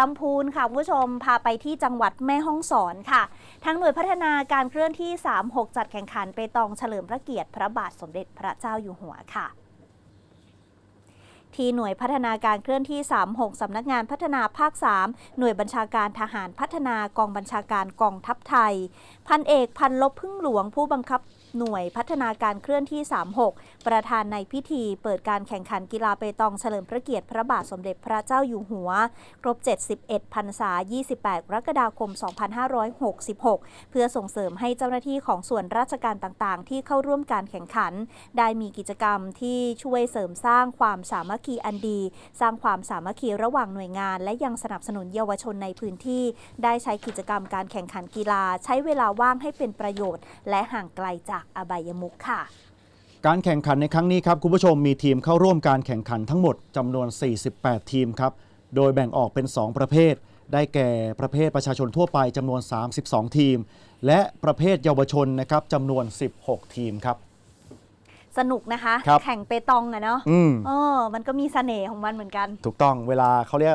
ลำพูนค่ะคุณผู้ชมพาไปที่จังหวัดแม่ฮ่องสอนค่ะทางหน่วยพัฒนาการเคลื่อนที่ 36 จัดแข่งขันไปตองเฉลิมพระเกียรติพระบาทสมเด็จพระเจ้าอยู่หัวค่ะ ที่หน่วยพัฒนาการเคลื่อนที่ 36 สำนักงานพัฒนาภาค 3 หน่วยบัญชาการทหารพัฒนากองบัญชาการกองทัพไทย พันเอกพันลบพึ่งหลวงผู้บังคับหน่วยพัฒนาการเคลื่อนที่ 36 ประธานในพิธี เปิดการแข่งขันกีฬาเปตองเฉลิมพระเกียรติพระบาทสมเด็จพระเจ้าอยู่หัว ครบ 71พรรษา 28 กรกฎาคม 2566 เพื่อส่งเสริมให้เจ้าหน้าที่ของส่วนราชการต่างๆ ที่เข้าร่วมการแข่งขัน ได้มีกิจกรรมที่ช่วยเสริมสร้างความสามัคคคีอันดี สร้างความสามัคคีระหว่างหน่วยงาน และยังสนับสนุนเยาวชนในพื้นที่ ได้ใช้กิจกรรมการแข่งขันกีฬา ใช้เวลาว่างให้เป็นประโยชน์ และห่างไกลจากอบายมุขค่ะการแข่งขันในครั้งนี้ครับคุณผู้ชมมีทีมเข้าร่วมการแข่งขันทั้งหมดจำนวน 48 ทีมครับ โดยแบ่งออกเป็น 2 ประเภท ได้แก่ประเภทประชาชนทั่วไปจำนวน 32 ทีม และประเภทเยาวชนนะครับจำนวน 16 ทีมครับ สนุกนะคะ ครับ แข่งเปตองอะเนาะอืม เออ มันก็มีเสน่ห์ของมันเหมือนกัน ถูกต้องเวลาเขาเรียก